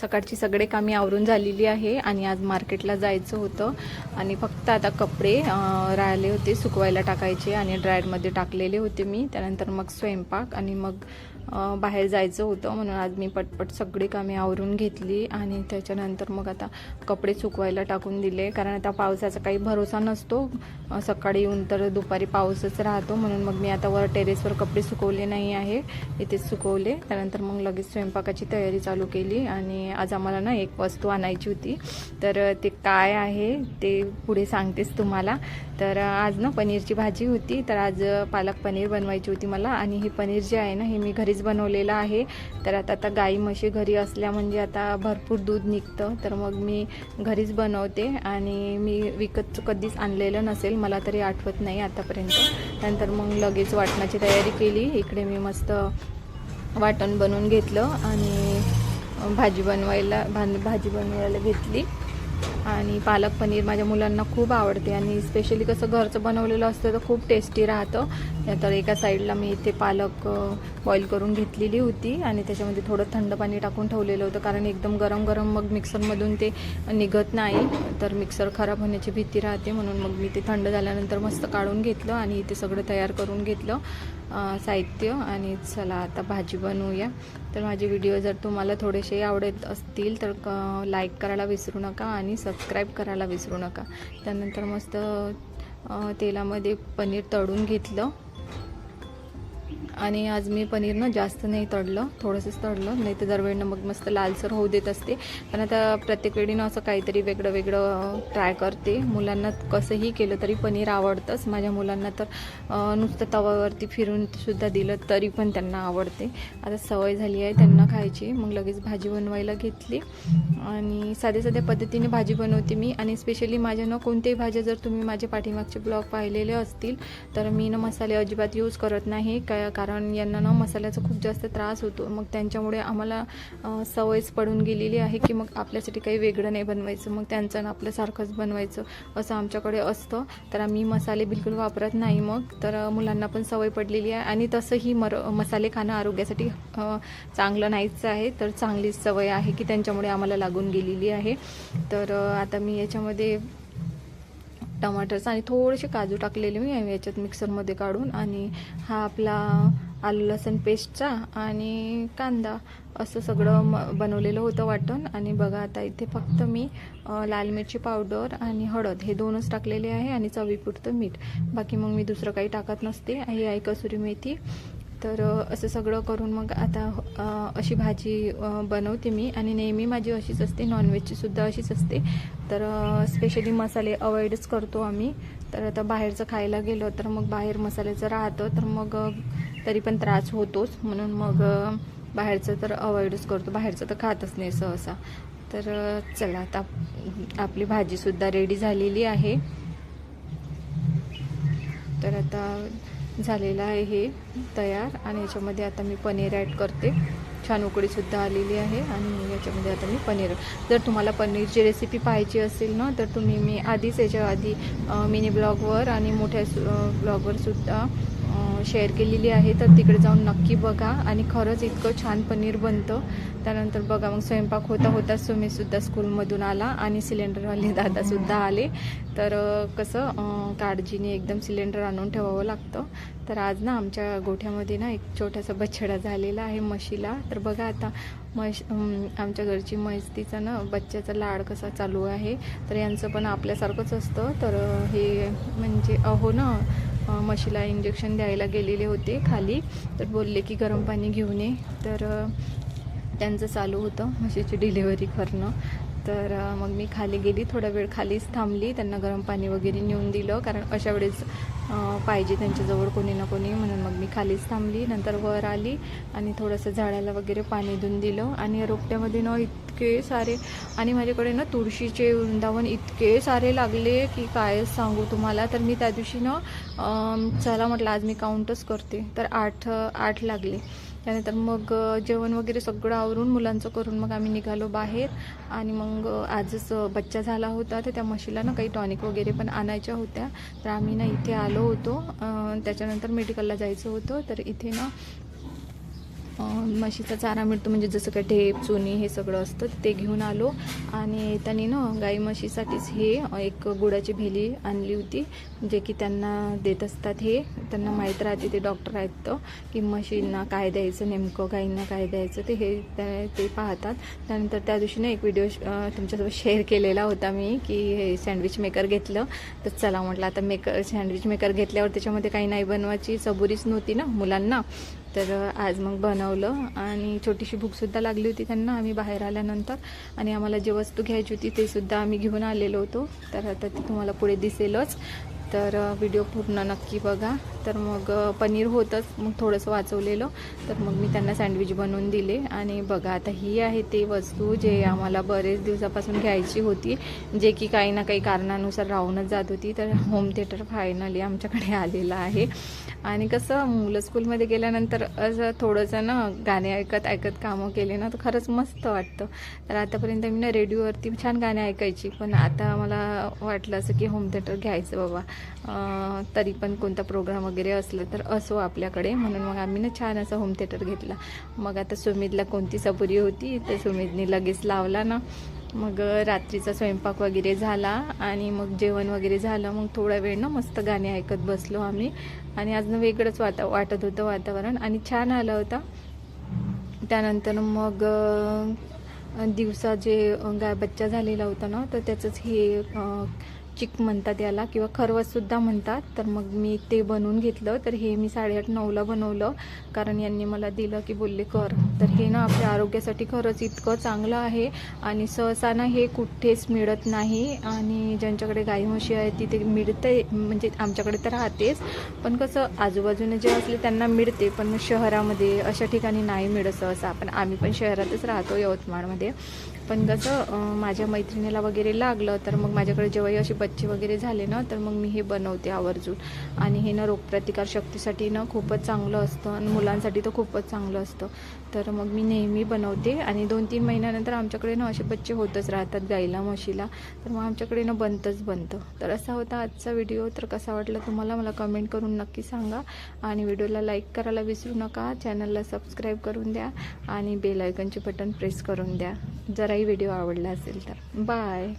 सकाळची सगळे कामे आवरून झालेली आहे आणि आज मार्केटला जायचं होतं. आणि फक्त आता कपडे राहिले होते सुकवायला टाकायचे आणि ड्रायरमध्ये टाकलेले होते मी. त्यानंतर मग स्वयंपाक आणि मग बाहेर जायचं होतं. म्हणून आज मी पटपट सगळी कामे आवरून घेतली आणि त्याच्यानंतर मग आता कपडे सुकवायला टाकून दिले. कारण आता पावसाचा काही भरोसा नसतो. सकाळी येऊन तर दुपारी पाऊसच राहतो. म्हणून मग मी आता वर टेरेसवर कपडे सुकवले नाही आहे. इथेच सुकवले. त्यानंतर मग लगेच स्वयंपाकाची तयारी चालू केली आणि आज आम्हाला ना एक वस्तू आणायची होती. तर ते काय आहे ते पुढे सांगतेच तुम्हाला. तर आज ना पनीरची भाजी होती. तर आज पालक पनीर बनवायची होती मला. आणि हे पनीर जे आहे ना हे मी घरीच बनवलेलं आहे. तर आता आता गाई म्हशी घरी असल्या म्हणजे आता भरपूर दूध निघतं. तर मग मी घरीच बनवते आणि मी विकत कधीच आणलेलं नसेल. मला तरी आठवत नाही आतापर्यंत. नंतर मग लगेच वाटणाची तयारी केली. इकडे मी मस्त वाटण बनवून घेतलं आणि भाजी बनवायला भा भाजी बनवायला घेतली. आणि पालक पनीर माझ्या मुलांना खूप आवडते आणि स्पेशली कसं घरचं बनवलेलं असतं तर खूप टेस्टी राहतं. तर एका साईडला मी इथे पालक बॉईल करून घेतलेली होती आणि त्याच्यामध्ये थोडं थंड पाणी टाकून ठेवलेलं होतं कारण एकदम गरम गरम मग मिक्सरमधून ते निघत नाही. तर मिक्सर खराब होण्याची भीती राहते म्हणून मग मी ते थंड झाल्यानंतर मस्त काढून घेतलं आणि इथे सगळं तयार करून घेतलं. साहित्य आणि चला आता भाजी बनवूया. तर माझे व्हिडिओ जर तुम्हाला थोडेसे आवडत असतील तर लाईक करायला विसरू नका आणि सबस्क्राईब करायला विसरू नका. त्यानंतर मस्त तेलामध्ये पनीर तळून घेतलं. आणि आज मी पनीर ना जास्त नाही तळलं थोडंसंच तळलं. नाही तर दरवेळेनं मग मस्त लालसर होऊ देत असते. पण आता प्रत्येक वेळी ना असं काहीतरी वेगळं वेगळं ट्राय करते. मुलांना कसंही केलं तरी पनीर आवडतंच. माझ्या मुलांना तर नुसतं तवावरती फिरून सुद्धा दिलं तरी पण त्यांना आवडते. आता सवय झाली आहे त्यांना खायची. मग लगेच भाजी बनवायला घेतली. आणि साध्या साध्या पद्धतीने भाजी बनवते मी. आणि स्पेशली माझ्या ना कोणत्याही भाज्या जर तुम्ही माझे पाठीमागचे ब्लॉग पाहिलेले असतील तर मी ना मसाले अजिबात यूज करत नाही. काय कारण कारण यांना ना मसाल्याचा खूप जास्त त्रास होतो. मग त्यांच्यामुळे आम्हाला सवयच पडून गेलेली आहे की मग आपल्यासाठी काही वेगळं नाही बनवायचं. मग त्यांचं ना आपल्यासारखंच बनवायचं असं आमच्याकडे असतं. तर आम्ही मसाले बिलकुल वापरत नाही मग. तर मुलांना पण सवय पडलेली आहे. आणि तसंही मर मसाले खाणं आरोग्यासाठी चांगलं नाहीच आहे. तर चांगलीच सवय आहे की त्यांच्यामुळे आम्हाला लागून गेलेली आहे. तर आता मी याच्यामध्ये टमाटरचा आणि थोडेसे काजू टाकलेले मी याच्यात मिक्सरमध्ये काढून आणि हा आपला आलू लसण पेस्टचा आणि कांदा असं सगळं म बनवलेलं होतं वाटण. आणि बघा आता इथे फक्त मी लाल मिरची पावडर आणि हळद हे दोनच टाकलेले आहे आणि चवीपुरतं मीठ. बाकी मग मी दुसरं काही टाकत नसते. ही आहे कसुरी मेथी तर असं सगळं करून मग आता अशी भाजी बनवते मी आणि नेहमी माझी अशीच असते नॉनव्हेजचीसुद्धा अशीच असते. तर स्पेशली मसाले अवॉइडच करतो आम्ही. तर आता बाहेरचं खायला गेलो तर मग बाहेर मसाल्याचं राहतं तर मग तरी पण त्रास होतोच. म्हणून मग बाहेरचं तर अवॉइडच करतो. बाहेरचं तर खातच नाही सहसा. तर चला आता आपली भाजीसुद्धा रेडी झालेली आहे. तर आता झालेलं आहे हे तयार आणि याच्यामध्ये आता मी पनीर ॲड करते. छान उकडीसुद्धा आलेली आहे आणि याच्यामध्ये आता मी पनीर जर तुम्हाला पनीरची रेसिपी पाहिजे असेल ना तर तुम्ही मी आधीच याच्या आधी मिनी ब्लॉगवर आणि मोठ्या सु शेअर केलेली आहे तर तिकडे जाऊन नक्की बघा. आणि खरंच इतकं छान पनीर बनतं. त्यानंतर बघा मग स्वयंपाक होता होताच सुद्धा स्कूलमधून आला आणि सिलेंडरवाले दादासुद्धा आले. तर कसं काळजीने एकदम सिलेंडर आणून ठेवावं लागतं. तर आज ना आमच्या गोठ्यामध्ये ना एक छोटासा बछडा झालेला आहे म्हशीला. तर बघा आता म्हश आमच्या घरची म्हैस तिचा ना बच्च्याचा लाड कसा चालू आहे. तर यांचं पण आपल्यासारखंच असतं. तर हे म्हणजे अहो ना म्हशीला इंजेक्शन द्यायला गेलेले होते खाली. तर बोलले की गरम पाणी घेऊन ये. तर त्यांचं चालू होतं म्हशीची डिलिव्हरी करणं. तर मग मी खाली गेली थोडा वेळ खालीच थांबली त्यांना गरम पाणी वगैरे नेऊन दिलं कारण अशा वेळेस पाहिजे त्यांच्याजवळ कोणी ना कोणी म्हणून मग मी खालीच थांबली नंतर वर आली आणि थोडंसं झाडाला वगैरे पाणी देऊन दिलं आणि रोपट्यामध्ये ना इतके सारे आणि माझ्याकडे ना तुळशीचे वृंदावन इतके सारे लागले की काय सांगू तुम्हाला? तर मी त्या दिवशी ना चला म्हटलं आज मी काउंटच करते. तर आठ आठ लागले. त्यानंतर मग जेवण वगैरे सगळं आवरून मुलांचं करून मग आम्ही निघालो बाहेर. आणि मग आजच बच्चा झाला होता तर त्या म्हशीला ना काही टॉनिक वगैरे पण आणायच्या होत्या. तर आम्ही ना इथे आलो होतो. त्याच्यानंतर मेडिकलला जायचं होतं. तर इथे ना म्हशीचा चारा मिळतो म्हणजे जसं का ढेप चुनी हे सगळं असतं ते घेऊन आलो. आणि त्यांनी ना गाई म्हशीसाठीच हे एक गुडाची भेली आणली होती जे की त्यांना देत असतात हे. त्यांना माहीत राहते ते डॉक्टर आहेत. तर की म्हशींना काय द्यायचं नेमकं गाईंना काय द्यायचं ते हे त्या- ते पाहतात. त्यानंतर त्या दिवशी ना एक व्हिडिओ तुमच्यासोबत शेअर केलेला होता मी की हे सँडविच मेकर घेतलं. तर चला म्हटलं आता मेकर सँडविच मेकर घेतल्यावर त्याच्यामध्ये काही नाही बनवायची सबुरीच नव्हती ना मुलांना. तर आज मग बनवलं आणि छोटीशी भूकसुद्धा लागली होती त्यांना. आम्ही बाहेर आल्यानंतर आणि आम्हाला जे वस्तू घ्यायची होती ते सुद्धा आम्ही घेऊन आलेलो होतो. तर आता ते तुम्हाला पुढे दिसेलच. तर व्हिडिओ पूर्ण नक्की बघा. तर मग पनीर होतंच. मग थोडंसं वाचवलेलं. तर मग मी त्यांना सँडविच बनवून दिले. आणि बघा आता ही आहे ते वस्तू जे आम्हाला बरेच दिवसापासून घ्यायची होती. जे की काही ना काही कारणानुसार राहूनच जात होती. तर होम थिएटर फायनली आमच्याकडे आलेलं आहे. आणि कसं मुलं स्कूलमध्ये गेल्यानंतर असं थोडंसं ना गाणे ऐकत ऐकत कामं केले ना तर खरंच मस्त वाटतं. तर आतापर्यंत मी ना रेडिओवरती छान गाणे ऐकायची. पण आता मला वाटलं असं की होम थिएटर घ्यायचं बाबा. तरी पण कोणता प्रोग्राम वगैरे असलं तर असो आपल्याकडे. म्हणून मग आम्ही ना छान असं होम थिएटर घेतला. मग आता सुमितला कोणती सपुरी होती तर सुमितने लगेच लावला ना. मग रात्रीचा स्वयंपाक वगैरे झाला आणि मग जेवण वगैरे झालं. मग थोडा वेळ ना मस्त गाणे ऐकत बसलो आम्ही. आणि आज ना वेगळंच वाता वाटत होतं वातावरण आणि छान आलं होतं. त्यानंतर मग दिवसा जे गाय बच्चा झालेला होता ना तर त्याचंच हे चिक म्हणतात याला किंवा खरवससुद्धा म्हणतात. तर मग मी ते बनवून घेतलं. तर हे मी साडेआठ नऊला बनवलं. कारण यांनी मला दिलं की बोलले कर. तर हे ना आपल्या आरोग्यासाठी खरंच इतकं चांगलं आहे. आणि सहसा ना हे कुठेच मिळत नाही. आणि ज्यांच्याकडे गाई म्हशी आहे तिथे मिळते म्हणजे आमच्याकडे तर राहतेच. पण कसं आजूबाजूने जे असले त्यांना मिळते. पण शहरामध्ये अशा ठिकाणी नाही मिळत सहसा. पण आम्ही पण शहरातच राहतो यवतमाळमध्ये. पण कसं माझ्या मैत्रिणीला वगैरे लागलं तर मग माझ्याकडे जेव्हाही असे बच्चे वगैरे झाले ना तर मग मी हे बनवते आवर्जून. आणि हे ना रोगप्रतिकार शक्तीसाठी ना खूपच चांगलं असतं आणि मुलांसाठी तर खूपच चांगलं असतं. तर मग मी नेहमी बनवते आणि दोन तीन महिन्यानंतर आमच्याकडे ना असे बच्चे होतच राहतात गाईला म्हशीला. तर मग आमच्याकडे ना बनतंच बनतं. तर असा होता आजचा व्हिडिओ. तर कसा वाटला तुम्हाला मला कमेंट करून नक्की सांगा. आणि व्हिडिओला लाईक करायला विसरू नका. चॅनलला सबस्क्राईब करून द्या आणि बेल आयकनचे बटन प्रेस करून द्या. जराही व्हिडिओ आवडला असेल तर. बाय.